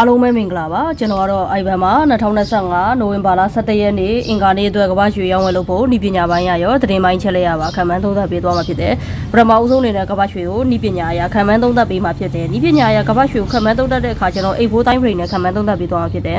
အားလုံးပဲမင်္ဂလာပါကျွန်တော်ကတော့ Ivan မှာ2025နိုဝင်ဘာလ17ရက်နေ့အင်္ဂါနေ့အတွက်ကမ္ဘာရွှေရောင်းဝယ်လို့ဖို့ဤပညာပိုင်းရရောသတင်းပိုင်းချက်လိုက်ရပါခံမှန်းသုံးသပ်ပေးသွားမှာဖြစ်တယ်ပထမအဦးဆုံးအနေနဲ့ကမ္ဘာရွှေကိုဤပညာအရာခံမှန်းသုံးသပ်ပေးမှာဖြစ်တယ်ဤပညာအရာကမ္ဘာရွှေကိုခံမှန်းသုံးသပ်တဲ့အခါကျွန်တော်84တိုင်း frame နဲ့ခံမှန်းသုံးသပ်ပေးသွားမှာဖြစ်တယ်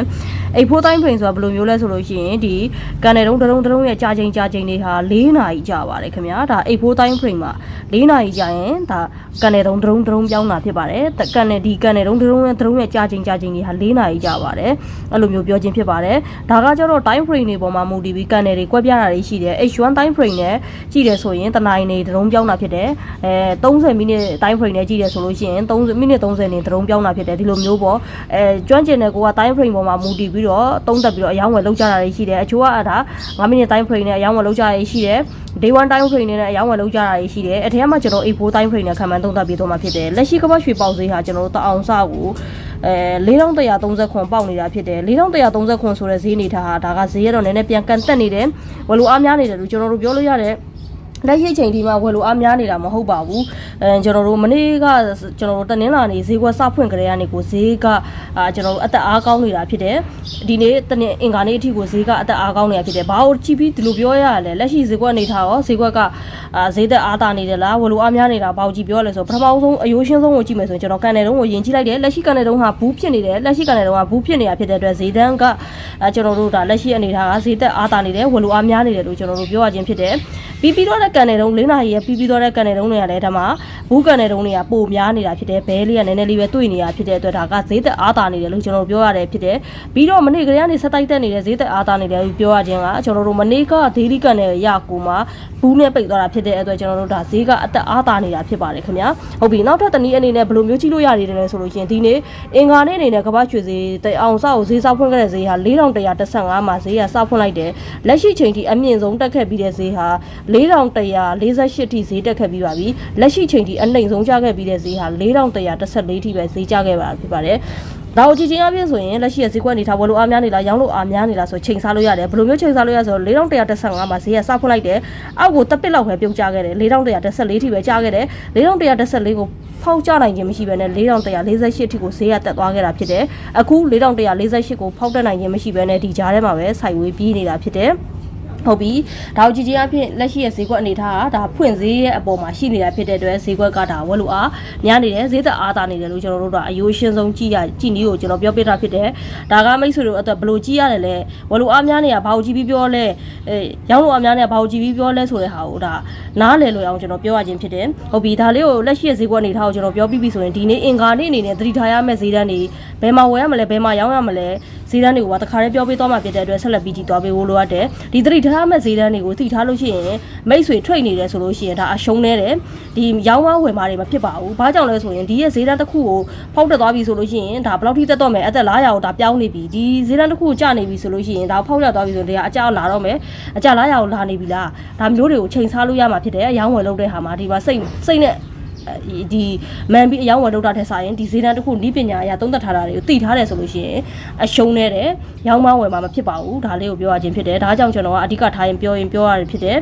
84တိုင်း frame ဆိုတာဘယ်လိုမျိုးလဲဆိုလို့ရှိရင်ဒီကန်နယ်တုံးတစ်လုံးတစ်လုံးရဲ့ကြာချိန်ကြာချိန်တွေဟာ4နာရီကြာပါတယ်ခင်ဗျာဒါ84တိုင်း frame မှာ4နာရီကြာရင်ဒါကန်နယ်တုံးတစ်လုံးတစ်လုံးပြောင်းတာဖြစ်ပါတယ်ကန်နယ်ဒီကန်နယ်တုံးတစ်လုံးရဲ့တစ်လုံးရဲ့ကြာချိန်ကြာချိန်တွေဟာ4နာရီကြာပါတယ်အဲ့လိုမျိုးပြောခြင်းဖြစ်ပါတယ်ဒါကကျတော့ time frame တွေပေါ်မှာမူတည်ပြီးကန်နယ်တွေကွက်ပြားတာတွေရှိတယ် H1 time frame နဲ့ကြည့်တယ်ဆိုရင်တနာရီနေတစ်လုံးပြောင်းတာဖြစ်တယ်အဲ30မိနစ် time frame နဲ့ကြည့်တယ်ဆိုလို့ရှိရင်30မိနစ်30နေတစ်လုံးပြောင်းတာဖြစ်တယ်ဒီလိုမျိုးပေါ့အဲကျွမ်းကျင်တဲ့ကိုက time frame ပေါ်မှာမူတည်ပြီးတော့သုံးသက်ပြီးတော့အယောင်းဝယ်လောက်ကြတာတွေရှိတယ်အချို့ကအဲ့ဒါ9မိနစ် time frame နဲ့အယောင်းဝယ်လောက်ကြတာတွေရှိတယ် day 1 time frame နဲ့အယောင်းဝယ်လောက်ကြတာတွေရှိတယ်အထက်မှာကျွန်တော်84 time frame နဲ့ခံမှန်းသုံးသပ်ပြီးတော့မှာဖြစ်တယ်လက်ရှိကမ္ဘာရွှေပေါက်ဈေးဟာကျွန်တော်တို့တအောင်စကို အဲ4130ခွန်ပေါက်နေတာဖြစ်တယ်4130ခွန်ဆိုတဲ့ဈေးနေထားဟာဒါကဈေးရတော့နည်းနည်းပြန်ကန်တက်နေတယ်ဝယ်လိုအားများနေတယ်လို့ကျွန်တော်တို့ပြောလို့ရတယ် လက်ရှိချိန်ဒီမှာဝယ်လိုအားများနေတာမဟုတ်ပါဘူးအဲကျွန်တော်တို့မနေ့ကကျွန်တော်တို့တနင်္လာနေ့ဈေးကွက်စဖွင့်ကြတဲ့ကနေကိုဈေးကအာကျွန်တော်တို့အသက်အားကောင်းနေတာဖြစ်တယ်ဒီနေ့တနင်အင်္ဂါနေ့အထိကိုဈေးကအသက်အားကောင်းနေတာဖြစ်တယ်ဘာလို့ချီပြီးဒီလိုပြောရရလဲလက်ရှိဈေးကွက်အနေထားရောဈေးကွက်ကအာဈေးသက်အားတာနေတယ်လားဝယ်လိုအားများနေတာဘာလို့ကြည့်ပြောရလဲဆိုပထမဆုံးအယိုးရှင်းဆုံးကိုကြည့်မယ်ဆိုရင်ကျွန်တော်ကန်နယ်တုံးကိုယင်ကြည့်လိုက်တယ်လက်ရှိကန်နယ်တုံးဟာဘူးဖြစ်နေတယ်လက်ရှိကန်နယ်တုံးကဘူးဖြစ်နေတာဖြစ်တဲ့အတွက်ဈေးတန်းကအာကျွန်တော်တို့ဒါလက်ရှိအနေထားကဈေးသက်အားတာနေတယ်ဝယ်လိုအားများနေတယ်လို့ကျွန်တော်တို့ပြောရခြင်းဖြစ်တယ်ပြီးပြီးတော့တဲ့ကန်နယ်တုံး၄နာရီရဲ့ပြီးပြီးတော့တဲ့ကန်နယ်တုံးတွေကလည်းဒါမှဘူးကန်နယ်တုံးတွေကပိုများနေတာဖြစ်တယ်ဘဲလေးကနည်းနည်းလေးပဲတွေ့နေတာဖြစ်တဲ့အတွက်ဒါကဈေးသက်အားတာနေတယ်လို့ကျွန်တော်ပြောရတယ်ဖြစ်တယ်ပြီးတော့မနေ့ကလေးကနေဆက်တိုက်တက်နေတဲ့ဈေးသက်အားတာနေတယ်လို့ပြောရခြင်းကကျွန်တော်တို့မနေ့ကဒေးလီကန်နယ်ရကိုမှာဘူးနဲ့ပိတ်သွားတာဖြစ်တဲ့အတွက်ကျွန်တော်တို့ဒါဈေးကအသက်အားတာနေတာဖြစ်ပါတယ်ခင်ဗျာဟုတ်ပြီနောက်ထပ်တနည်းအနေနဲ့ဘယ်လိုမျိုးကြည့်လို့ရတယ်လဲဆိုလို့ရှိရင်ဒီနေ့အင်္ဂါနေ့အနေနဲ့ကမ္ဘာရွှေဈေးတအောင်စောက်ဈေးစောက်ဖွင့်ခဲ့တဲ့ဈေးဟာ4115မှာဈေးကစောက်ဖွင့်လိုက်တယ်လက်ရှိချိန်ထိအမြင့်ဆုံးတက်ခဲ့ပြီးတဲ့ဈေးဟာ4148ထိဈေးတက်ခဲ့ပြီးပါပြီလက်ရှိချိန်ထိအနှိမ်ဆုံးကျခဲ့ပြီးတဲ့ဈေးဟာ4114ထိပဲဈေးကျခဲ့ပါဖြစ်ပါတယ်ဒါကိုကြည့်ချင်းအပြင်ဆိုရင်လက်ရှိရဲ့ဈေးကွက်အနေထားဝယ်လို့အားများနေလားရောင်းလို့အားများနေလားဆိုချိန်စားလို့ရတယ်ဘယ်လိုမျိုးချိန်စားလို့ရဆိုတော့4115မှာဈေးကစဖွင့်လိုက်တယ်အောက်ကိုတက်ပစ်လောက်ပဲပြုတ်ကျခဲ့တယ်4114ထိပဲကျခဲ့တယ်4114ကိုဖောက်ကျနိုင်ခြင်းမရှိဘဲနဲ့4148ထိကိုဈေးကတက်သွားခဲ့တာဖြစ်တယ်အခု4148ကိုဖောက်တက်နိုင်ခြင်းမရှိဘဲနဲ့ဒီကြားထဲမှာပဲစိုက်ဝေးပြီးနေတာဖြစ်တယ် ဟုတ်ပြီဒါကိုကြည့်ချင်းအဖြစ်လက်ရှိရဲ့ဈေးကွက်အနေထားကဒါဖွင့်ဈေးရဲ့အပေါ်မှာရှိနေတာဖြစ်တဲ့အတွက်ဈေးကွက်ကဒါဝက်လို့အားများနေတယ်ဈေးသက်အားသာနေတယ်လို့ကျွန်တော်တို့ကအယိုးရှင်းဆုံးကြည့်ရကြည့်နည်းကိုကျွန်တော်ပြောပြတာဖြစ်တယ်ဒါကမိတ်ဆွေတို့အတွက်ဘယ်လိုကြည့်ရတယ်လဲဝက်လို့အားများနေတာဘာကိုကြည့်ပြီးပြောလဲအဲရောင်းလို့အားများနေတာဘာကိုကြည့်ပြီးပြောလဲဆိုတဲ့ဟာကိုဒါနားလည်လို့အောင်ကျွန်တော်ပြောရခြင်းဖြစ်တယ်ဟုတ်ပြီဒါလေးကိုလက်ရှိရဲ့ဈေးကွက်အနေထားကိုကျွန်တော်ပြောပြပြီဆိုရင်ဒီနေ့အင်္ဂါနေ့အနေနဲ့သတိထားရမယ့်ဈေးတန်းတွေဘယ်မှာဝယ်ရမလဲဘယ်မှာရောင်းရမလဲ ဈေးတန်းတွေကိုကတခါတည်းပြောပြသွားမှာဖြစ်တဲ့အတွက်ဆက်လက်ပြီးကြည့်သွားပေးဖို့လိုအပ်တယ်ဒီသတိထားမဲ့ဈေးတန်းတွေကိုသိထားလို့ရှိရင်မိတ်ဆွေထွိတ်နေတယ်ဆိုလို့ရှိရင်ဒါအရှုံးနေတယ်ဒီရောင်းဝဝယ်မာတွေမဖြစ်ပါဘူးဘာကြောင့်လဲဆိုရင်ဒီရဲ့ဈေးတန်းတစ်ခုကိုဖောက်တက်သွားပြီဆိုလို့ရှိရင်ဒါဘယ်လောက်ထိတက်တော့မယ်အသက်လားရအောင်ဒါပြောင်းနေပြီဒီဈေးတန်းတစ်ခုကိုကျနေပြီဆိုလို့ရှိရင်ဒါဖောက်တက်သွားပြီဆိုရင်ဒါအကြောက်လာတော့မယ်အကြောက်လားရအောင်လာနေပြီလားဒါမျိုးတွေကိုချိန်ဆလို့ရမှာဖြစ်တယ်ရောင်းဝယ်လုပ်တဲ့ဟာမှာဒီမှာစိတ်စိတ်နဲ့ ဒီမန်ပြီးအယောင်းဝယ်လောက်တာထက်ဆိုင်ရင်ဒီဈေးတန်းတစ်ခုနီးပညာအရာသုံးသက်ထားတာတွေကိုသိထားတယ်ဆိုလို့ရှိရင်အရှုံးနေတယ်ရောင်းမဝယ်မှာမဖြစ်ပါဘူးဒါလေးကိုပြောရခြင်းဖြစ်တယ်ဒါကြောင့်ကျွန်တော်ကအဓိကထားရင်ပြောရင်ပြောရတယ်ဖြစ်တယ်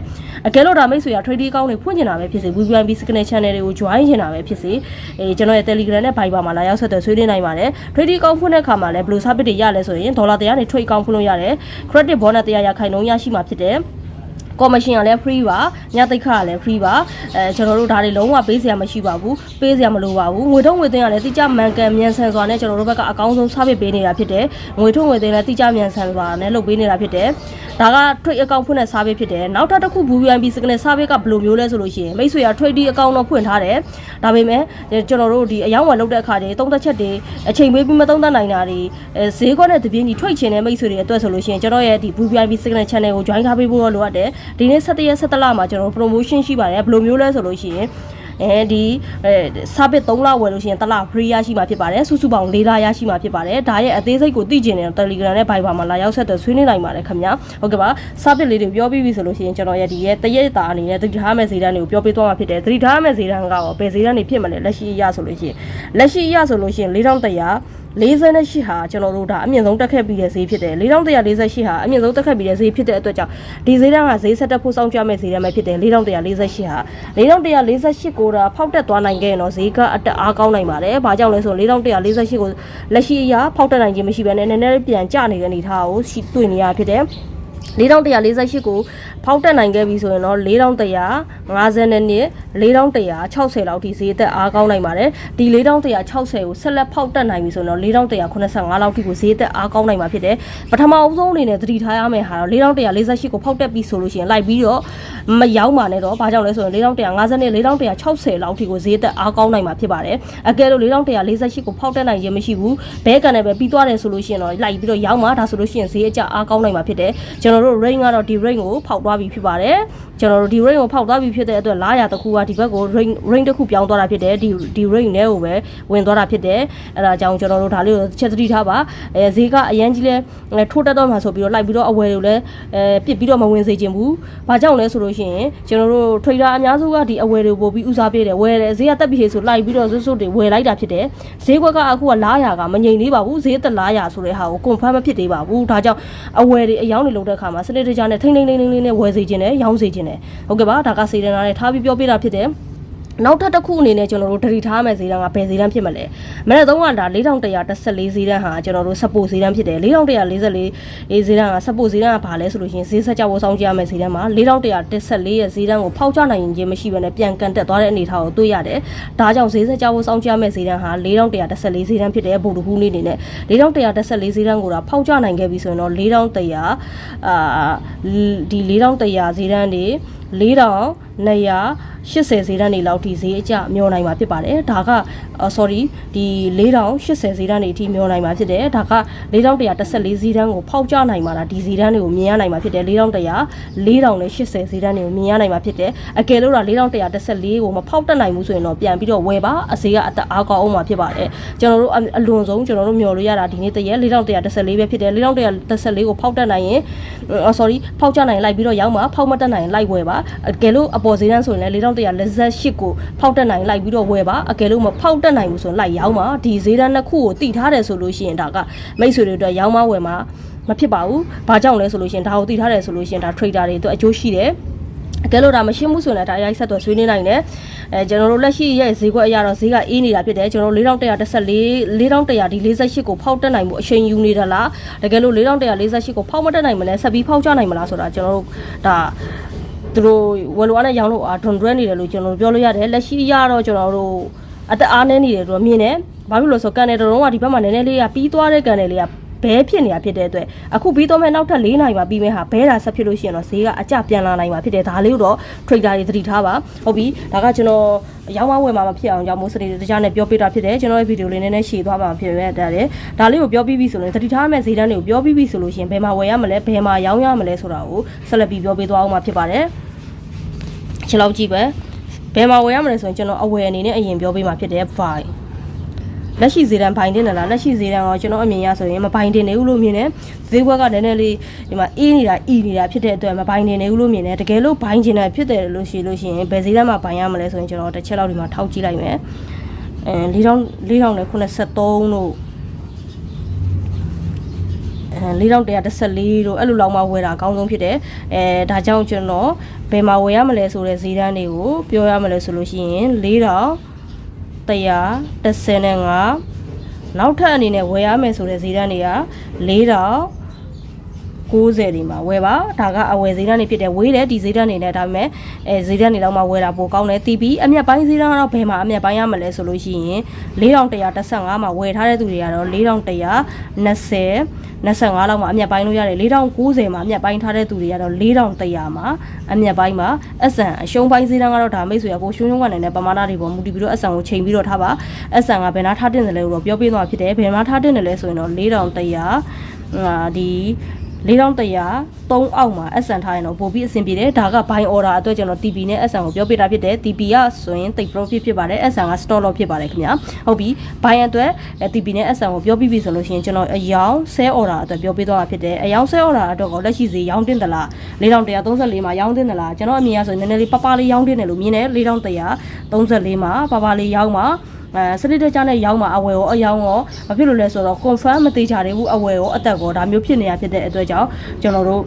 အကယ်လို့ဒါမိတ်ဆွေက trading account တွေဖွင့်ချင်တာပဲဖြစ်စေ VVIP Signal Channel တွေကို join ချင်တာပဲဖြစ်စေအဲကျွန်တော်ရဲ့ Telegram နဲ့ Viber မှာလာရောက်ဆက်သွယ်ဆွေးနွေးနိုင်ပါတယ် trading account ဖွင့်တဲ့အခါမှာလည်းဘယ်လို service တွေရလဲဆိုရင်ဒေါ်လာ100နဲ့ trade account ဖွင့်လို့ရတယ် credit bonus 100ရခိုင်နှုန်းရရှိမှာဖြစ်တယ် ကော်မရှင်ကလည်း free ပါညသိက္ခာကလည်း free ပါအဲကျွန်တော်တို့ဒါတွေလုံးဝပေးစရာမရှိပါဘူးပေးစရာမလိုပါဘူးငွေထုံးငွေသွင်းကလည်းတိကျမှန်ကန်မြန်ဆန်စွာနဲ့ကျွန်တော်တို့ဘက်ကအကောင်းဆုံး service ပေးနေတာဖြစ်တယ်ငွေထုံးငွေသွင်းလည်းတိကျမြန်ဆန်စွာနဲ့လုပ်ပေးနေတာဖြစ်တယ်ဒါက trade account ဖွင့်တဲ့ service ဖြစ်တယ်နောက်ထပ်တစ်ခု VVIP Signal service ကဘယ်လိုမျိုးလဲဆိုလို့ရှိရင်မိတ်ဆွေက trading account တော့ဖွင့်ထားတယ်ဒါပေမဲ့ကျွန်တော်တို့ဒီအယောင်းဝယ်လုပ်တဲ့အခါတွေသုံးသက်ချက်တွေအချိန်ပေးပြီးမသုံးသက်နိုင်တာတွေအဲဈေးကွက်နဲ့တပြင်းကြီးထွက်ချင်တဲ့မိတ်ဆွေတွေအတွက်ဆိုလို့ရှိရင်ကျွန်တော်ရဲ့ဒီ VVIP Signal channel ကို join ထားပေးဖို့လိုအပ်တယ်ဒီနေ့17ရက်17လမှာကျွန်တော် promotion ရှိပါတယ်ဘယ်လိုမျိုးလဲဆိုလို့ရှိရင်အဲဒီအဲ service 3လဝယ်လို့ရှိရင်တစ်လ free ရရှိမှာဖြစ်ပါတယ်စုစုပေါင်း4လရရှိမှာဖြစ်ပါတယ်ဒါရဲ့အသေးစိတ်ကိုသိကျင်တဲ့ Telegram နဲ့ Viber မှာလာရောက်ဆက်သွယ်ဆွေးနွေးနိုင်ပါတယ်ခင်ဗျာဟုတ်ကဲ့ပါ service လေးတွေပြောပြီးပြီဆိုလို့ရှိရင်ကျွန်တော်ရဲ့ဒီရဲ့တရက်တာအနေနဲ့သတိထားမယ့်ဈေးတန်းတွေကိုပြောပြသွားမှာဖြစ်တယ်သတိထားမယ့်ဈေးတန်းကတော့ဘယ်ဈေးတန်းတွေဖြစ်မလဲလက်ရှိအရဆိုလို့ရှိရင်လက်ရှိအရဆိုလို့ရှိရင်4100 48ဟာကျွန်တော်တို့ဒါအမြင့်ဆုံးတက်ခဲ့ပြီးတဲ့ဈေးဖြစ်တယ်4148ဟာအမြင့်ဆုံးတက်ခဲ့ပြီးတဲ့ဈေးဖြစ်တဲ့အတွက်ကြောင့်ဒီဈေးတန်းကဈေးဆက်တက်ဖို့စောင့်ကြမယ့်ဈေးတန်းပဲဖြစ်တယ်4148ဟာ4148ကိုဒါဖောက်တက်သွားနိုင်ခဲ့ရင်တော့ဈေးကအတက်အားကောင်းနိုင်ပါတယ်။ဘာကြောင့်လဲဆိုတော့4148ကိုလက်ရှိအရာဖောက်တက်နိုင်ခြင်းမရှိဘဲနဲ့နည်းနည်းလေးပြန်ကျနေတဲ့အနေအထားကိုရှိတွေ့နေရဖြစ်တယ်။ 4148ကိုဖောက်တက်နိုင်ခဲ့ပြီဆိုရင်တော့4150နဲ့4160လောက်ထိဈေးသက်အားကောင်းနိုင်ပါတယ်ဒီ4160ကိုဆက်လက်ဖောက်တက်နိုင်ပြီဆိုရင်တော့4185လောက်ထိကိုဈေးသက်အားကောင်းနိုင်မှာဖြစ်တယ်ပထမအဦးဆုံးအနေနဲ့သတိထားရမယ့်ဟာတော့4148ကိုဖောက်တက်ပြီဆိုလို့ရှိရင်လိုက်ပြီးတော့မရောက်ပါနဲ့တော့ဘာကြောင့်လဲဆိုရင်4150နဲ့4160လောက်ထိကိုဈေးသက်အားကောင်းနိုင်မှာဖြစ်ပါတယ်အကယ်လို့4148ကိုဖောက်တက်နိုင်ခြင်းမရှိဘူးဘဲကန်နဲ့ပဲပြီးသွားတယ်ဆိုလို့ရှိရင်တော့လိုက်ပြီးတော့ရောက်မှာဒါဆိုလို့ရှိရင်ဈေးအကျအားကောင်းနိုင်မှာဖြစ်တယ်ကျွန်တော်တို့ range ကတော့ဒီ range ကိုဖောက်သွားပြီဖြစ်ပါတယ်ကျွန်တော်တို့ဒီ range ကိုဖောက်သွားပြီဖြစ်တဲ့အတွက်လာရတစ်ခုကဒီဘက်ကို range range တစ်ခုပြောင်းသွားတာဖြစ်တယ်ဒီဒီ range နဲ့ကိုပဲဝင်သွားတာဖြစ်တယ်အဲဒါကြောင့်ကျွန်တော်တို့ဒါလေးကိုချက်သတိထားပါအဲဈေးကအရန်ကြီးလဲထိုးတက်တော့မှာဆိုပြီးတော့လိုက်ပြီးတော့အဝယ်တွေလည်းအဲပြစ်ပြီးတော့မဝင်စေချင်ဘူးဘာကြောင့်လဲဆိုလို့ရှိရင်ကျွန်တော်တို့ trader အများစုကဒီအဝယ်တွေပို့ပြီးဦးစားပေးတယ်ဝယ်တယ်ဈေးကတက်ပြီးဆိုလိုက်ပြီးတော့စွတ်စွတ်တွေဝယ်လိုက်တာဖြစ်တယ်ဈေးကွက်ကအခုကလာရကမငြိမ်သေးပါဘူးဈေးတက်လာရဆိုတဲ့ဟာကို confirm မဖြစ်သေးပါဘူးဒါကြောင့်အဝယ်တွေအယောင်းတွေလုပ်တဲ့အခါမှာစနစ်တကျနဲ့ထိမ့်ထိမ့်ထိမ့်ထိမ့်နဲ့ဝယ်စေခြင်းနဲ့ရောင်းစေခြင်းနဲ့ဟုတ်ကဲ့ပါဒါကစေတနာနဲ့ထားပြီးပြောပြတာဖြစ်တယ် နောက်ထပ်တစ်ခုအနေနဲ့ကျွန်တော်တို့ဒရီထားမယ်ဈေးတန်းကဘယ်ဈေးတန်းဖြစ်မလဲမနေ့တုန်းကဒါ4114ဈေးတန်းဟာကျွန်တော်တို့စပိုဈေးတန်းဖြစ်တယ်4144ဈေးတန်းကစပိုဈေးတန်းကဘာလဲဆိုလို့ရှိရင်ဈေးဆက်ကြဖို့စောင့်ကြည့်ရမယ်ဈေးတန်းမှာ4114ရဲ့ဈေးတန်းကိုဖောက်ချနိုင်ရင်ခြင်းမရှိဘဲနဲ့ပြန်ကန်တက်သွားတဲ့အနေအထားကိုတွေ့ရတယ်ဒါကြောင့်ဈေးဆက်ကြဖို့စောင့်ကြည့်ရမယ်ဈေးတန်းဟာ4114ဈေးတန်းဖြစ်တယ်ဗိုလ်တခုလေးအနေနဲ့4114ဈေးတန်းကိုဒါဖောက်ချနိုင်ခဲ့ပြီဆိုရင်တော့4100အာဒီ4100ဈေးတန်းတွေ4200 80ဈေးတန်းတွေလောက်ထိဈေးအကျမျောနိုင်မှာဖြစ်ပါတယ်ဒါက sorry ဒီ4080ဈေးတန်းတွေအထိမျောနိုင်မှာဖြစ်တယ်ဒါက4114ဈေးတန်းကိုဖောက်ကျနိုင်မှာလားဒီဈေးတန်းတွေကိုမြင်ရနိုင်မှာဖြစ်တယ်4100 4080ဈေးတန်းတွေကိုမြင်ရနိုင်မှာဖြစ်တယ်အကယ်လို့တော့4114ကိုမဖောက်တက်နိုင်ဘူးဆိုရင်တော့ပြန်ပြီးတော့ဝယ်ပါအစေကအတက်အားကောင်းအောင်မှာဖြစ်ပါတယ်ကျွန်တော်တို့အလွန်ဆုံးကျွန်တော်တို့မျှော်လို့ရတာဒီနေ့တရက်4114ပဲဖြစ်တယ်4114ကိုဖောက်တက်နိုင်ရင် sorry ဖောက်ကျနိုင်လိုက်ပြီးတော့ရောက်မှာဖောက်မတက်နိုင်လိုက်ဝယ်ပါအကယ်လို့အပေါ်ဈေးတန်းဆိုရင်လည်း4148ကိုဖောက်တက်နိုင်လိုက်ပြီးတော့ဝယ်ပါအကယ်လို့မဖောက်တက်နိုင်ဘူးဆိုရင်လိုက်ရောက်မှာဒီဈေးတန်းတစ်ခုကိုတည်ထားတယ်ဆိုလို့ရှိရင်ဒါကမိတ်ဆွေတွေအတွက်ရောက်မှာဝယ်မှာမဖြစ်ပါဘူး။ဘာကြောင့်လဲဆိုလို့ရှိရင်ဒါကိုတည်ထားတယ်ဆိုလို့ရှိရင်ဒါ trader တွေအတွက်အကျိုးရှိတယ်။အကယ်လို့ဒါမရှင်းဘူးဆိုရင်လည်းဒါရိုက်ဆက်သွယ်ဆွေးနွေးနိုင်တယ်အဲကျွန်တော်တို့လက်ရှိရဲ့ဈေးကွက်အရတော့ဈေးကအေးနေတာဖြစ်တယ်ကျွန်တော်တို့4114 4100ဒီ48ကိုဖောက်တက်နိုင်မှုအချိန်ယူနေတာလားတကယ်လို့4148ကိုဖောက်မတက်နိုင်မလဲဆက်ပြီးဖောက်ချနိုင်မလားဆိုတာကျွန်တော်တို့ဒါ သူတို့ဝယ်လိုအားနဲ့ရောင်းလို့အာဒွန်ဒရနေတယ်လို့ကျွန်တော်တို့ပြောလို့ရတယ်လက်ရှိရတော့ကျွန်တော်တို့အသက်အားနည်းနေတယ်တို့မြင်တယ်ဘာဖြစ်လို့လဲဆိုကန်နယ်တုံးကဒီဘက်မှာနည်းနည်းလေးကပြီးသွားတဲ့ကန်နယ်လေးက ဘဲဖြစ်နေတာဖြစ်တဲ့အတွက်အခုပြီးတော့မဲ့နောက်ထပ်၄နိုင်ပါပြီးမဲ့ဟာဘဲတာဆက်ဖြစ်လို့ရှိရင်တော့ဈေးကအကျပြန်လာနိုင်မှာဖြစ်တယ်ဒါလေးကိုတော့ trader တွေသတိထားပါဟုတ်ပြီဒါကကျွန်တော်ရောင်းမဝယ်မှာမဖြစ်အောင်ကြောင့်မိုးစနေတကြားနဲ့ပြောပြတာဖြစ်တယ်ကျွန်တော်ရဲ့ဗီဒီယိုလေးနည်းနည်းရှည်သွားမှာဖြစ်ပဲဒါလေဒါလေးကိုပြောပြီးပြီဆိုရင်သတိထားမဲ့ဈေးတန်းတွေကိုပြောပြီးပြီဆိုလို့ရှိရင်ဘယ်မှာဝယ်ရမလဲဘယ်မှာရောင်းရမလဲဆိုတာကိုဆက်လက်ပြီးပြောပြသွားအောင်မှာဖြစ်ပါတယ်ချက်လောက်ကြည့်ပဲဘယ်မှာဝယ်ရမလဲဆိုရင်ကျွန်တော်အဝယ်အနေနဲ့အရင်ပြောပေးမှာဖြစ်တယ် file လက်ရှိဈေးတန်းဘိုင်တင်တယ်လားလက်ရှိဈေးတန်းတော့ကျွန်တော်အမြင်ရဆိုရင်မဘိုင်တင်နေဘူးလို့မြင်တယ်ဈေးဘက်ကနည်းနည်းလေးဒီမှာအေးနေတာအီနေတာဖြစ်တဲ့အတွက်မဘိုင်တင်နေဘူးလို့မြင်တယ်တကယ်လို့ဘိုင်ကျင်တယ်ဖြစ်တယ်လို့ရှိလို့ရှိရင်ဘယ်ဈေးတန်းမှာဘိုင်ရမလဲဆိုရင်ကျွန်တော်တစ်ချက်လောက်ဒီမှာထောက်ကြည့်လိုက်မယ်အဲ4000 4083တို့အဲ4114တို့အဲ့လိုလောက်မှဝယ်တာအကောင်းဆုံးဖြစ်တယ်အဲဒါကြောင့်ကျွန်တော်ဘယ်မှာဝယ်ရမလဲဆိုတဲ့ဈေးတန်းတွေကိုပြောရမလဲဆိုလို့ရှိရင်4000 135နောက်ထပ်အနေနဲ့ဝယ်ရမယ်ဆိုတဲ့ဈေးတန်းတွေက4000 90ဒီမှာဝယ်ပါဒါကအဝယ်ဈေးတန်းနေဖြစ်တယ်ဝေးတယ်ဒီဈေးတန်းနေနဲ့ဒါပေမဲ့အဲဈေးတန်းနေတော့မှဝယ်တာပိုကောင်းတယ်တီးပြီးအမျက်ပိုင်းဈေးတန်းကတော့ဘယ်မှာအမျက်ပိုင်းရမလဲဆိုလို့ရှိရင်4135မှာဝယ်ထားတဲ့သူတွေကတော့4120 25လောက်မှာအမျက်ပိုင်းလို့ရတယ်4090မှာအမျက်ပိုင်းထားတဲ့သူတွေကတော့4100မှာအမျက်ပိုင်းမှာအဆန်အရှုံးပိုင်းဈေးတန်းကတော့ဒါမိတ်ဆွေကကိုရှုံးရှုံးကနေနဲ့ပမာဏတွေပေါ်မူတည်ပြီးတော့အဆန်ကိုချိန်ပြီးတော့ထားပါအဆန်ကဘယ်နာထားတင်တယ်လဲလို့ပြောပြသွားဖြစ်တယ်ဘယ်မှာထားတင်တယ်လဲဆိုရင်တော့4100အာဒီ 4100 3အောက်မှာ SN ထားရင်တော့ပိုပြီးအဆင်ပြေတယ်ဒါက buy order အတွက်ကျွန်တော် TP နဲ့ SN ကိုပြောပြတာဖြစ်တယ် TP ကဆိုရင်တိတ် profit ဖြစ်ပါတယ် SN က store loss ဖြစ်ပါတယ်ခင်ဗျာဟုတ်ပြီ buy အတွက် TP နဲ့ SN ကိုပြောပြပြီဆိုလို့ရှိရင်ကျွန်တော်အယောင် sell order အတွက်ပြောပြသွားတာဖြစ်တယ်အယောင် sell order အတွက်ကိုလက်ရှိဈေးရောင်းတင်သလား4134မှာရောင်းတင်သလားကျွန်တော်အမြင်ရဆိုရင်နည်းနည်းလေးပပလေးရောင်းတင်တယ်လို့မြင်တယ်4134မှာပပလေးရောင်းမှာ အဲစနစ်တကျနဲ့ရောင်းမှာအဝယ်ရောအယောင်းရောမဖြစ်လို့လဲဆိုတော့ confirm မသေးကြသေးဘူးအဝယ်ရောအသက်ရောဒါမျိုးဖြစ်နေတာဖြစ်တဲ့အတွက်ကြောင့်ကျွန်တော်တို့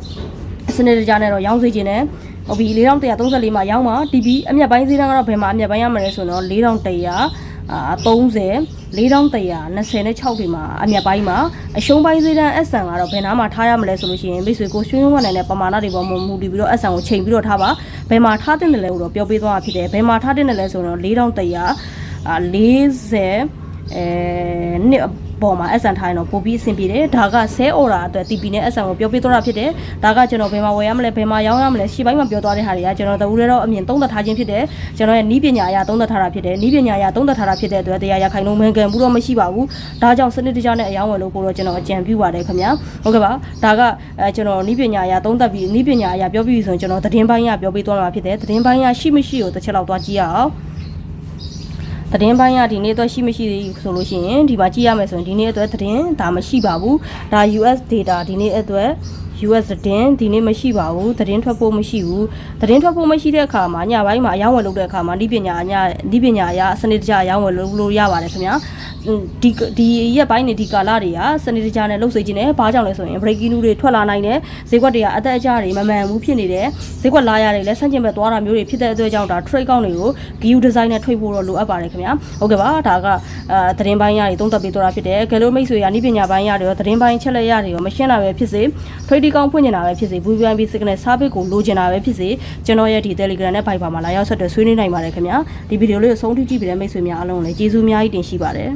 စနစ်တကျနဲ့တော့ရောင်းစေခြင်းနဲ့ဟုတ်ပြီ4134မှာရောင်းမှာ TV အမျက်ပိုင်းဈေးတန်းကတော့ဘယ်မှာအမျက်ပိုင်းရမလဲဆိုတော့4100အာ30 4126ဒီမှာအမျက်ပိုင်းမှာအရှုံးပိုင်းဈေးတန်း S1 ကတော့ဘယ်နားမှာထားရမလဲဆိုလို့ရှိရင်မိတ်ဆွေကိုရွှေဝန်းနိုင်တဲ့ပမာဏတွေပေါ်မှာမူတည်ပြီးတော့ S1 ကိုချိန်ပြီးတော့ထားပါဘယ်မှာထားတင်တယ်လဲလို့တော့ပြောပေးသွားတာဖြစ်တယ်ဘယ်မှာထားတင်တယ်လဲဆိုတော့4100အာ 40အဲနှစ်ပေါ်မှာ SN ထားရင်တော့ပို့ပြီးအဆင်ပြေတယ်ဒါကဆဲ order အတွက် TP နဲ့ SN ကိုပြောပြသွားတာဖြစ်တယ်ဒါကကျွန်တော်ဘယ်မှာဝယ်ရမလဲဘယ်မှာရောင်းရမလဲရှေ့ပိုင်းမှာပြောသွားတဲ့ဟာတွေကကျွန်တော်တဦးတည်းတော့အမြင်သုံးသပ်ထားခြင်းဖြစ်တယ်ကျွန်တော်ရဲ့နီးပညာအရာသုံးသပ်ထားတာဖြစ်တယ်နီးပညာအရာသုံးသပ်ထားတာဖြစ်တဲ့အတွက်တရားရခိုင်လုံးမှန်ကန်ဘူးတော့မရှိပါဘူးဒါကြောင့်စနစ်တကျနဲ့အယောင်းဝယ်လို့ကိုတော့ကျွန်တော်အကြံပြုပါတယ်ခင်ဗျာဟုတ်ကဲ့ပါဒါကအဲကျွန်တော်နီးပညာအရာသုံးသပ်ပြီးနီးပညာအရာပြောပြီးဆိုရင်ကျွန်တော်သတင်းပိုင်းရပြောပေးသွားမှာဖြစ်တယ်သတင်းပိုင်းရရှိမရှိကိုတစ်ချက်လောက်သွားကြည့်ရအောင် သတင်းပိုင်းကဒီနေ့အတွက်ရှိမရှိသေးဘူးဆိုလို့ရှိရင်ဒီမှာကြည့်ရမယ်ဆိုရင်ဒီနေ့အတွက်သတင်းဒါမရှိပါဘူးဒါ US data ဒီနေ့အတွက် US သတင်းဒီနေ့မရှိပါဘူးသတင်းထွက်ဖို့မရှိဘူးသတင်းထွက်ဖို့မရှိတဲ့အခါမှာညပိုင်းမှာအယောင်းဝယ်လုပ်တဲ့အခါမှာဒီပညာအညာဒီပညာအရစနစ်တကျအယောင်းဝယ်လုပ်လို့ရပါတယ်ခင်ဗျာဒီဒီရက်ပိုင်းနေဒီကာလတွေကစနစ်တကျနဲ့လှုပ်စေခြင်းနဲ့ဘာကြောင့်လဲဆိုရင် breaking news တွေထွက်လာနိုင်တယ်ဈေးကွက်တွေကအသက်အကျတွေမမှန်ဘူးဖြစ်နေတယ်ဈေးကွက်လာရတယ်လဲဆန့်ကျင်ဘက်သွားတာမျိုးတွေဖြစ်တဲ့အတွက်ကြောင့်ဒါ trade ကောင်းတွေကို view design နဲ့ထွေဖို့တော့လိုအပ်ပါတယ်ခင်ဗျာဟုတ်ကဲ့ပါဒါကအဲသတင်းပိုင်းရတွေသုံးသပ်ပေးသွားတာဖြစ်တယ်ကယ်လိုမိတ်ဆွေရဤပညာပိုင်းရတွေရောသတင်းပိုင်းချက်လက်ရတွေရောမရှင်းတာပဲဖြစ်စေ trade ကောင်းဖွင့်နေတာပဲဖြစ်စေ VVIP signal service ကိုလိုချင်တာပဲဖြစ်စေကျွန်တော်ရဲ့ဒီ Telegram နဲ့ Viber မှာလာရောက်ဆက်သွယ်ဆွေးနွေးနိုင်ပါတယ်ခင်ဗျာဒီဗီဒီယိုလေးကိုဆုံးထိကြည့်ပြီးတဲ့မိတ်ဆွေများအားလုံးကိုလည်းကျေးဇူးအများကြီးတင်ရှိပါတယ်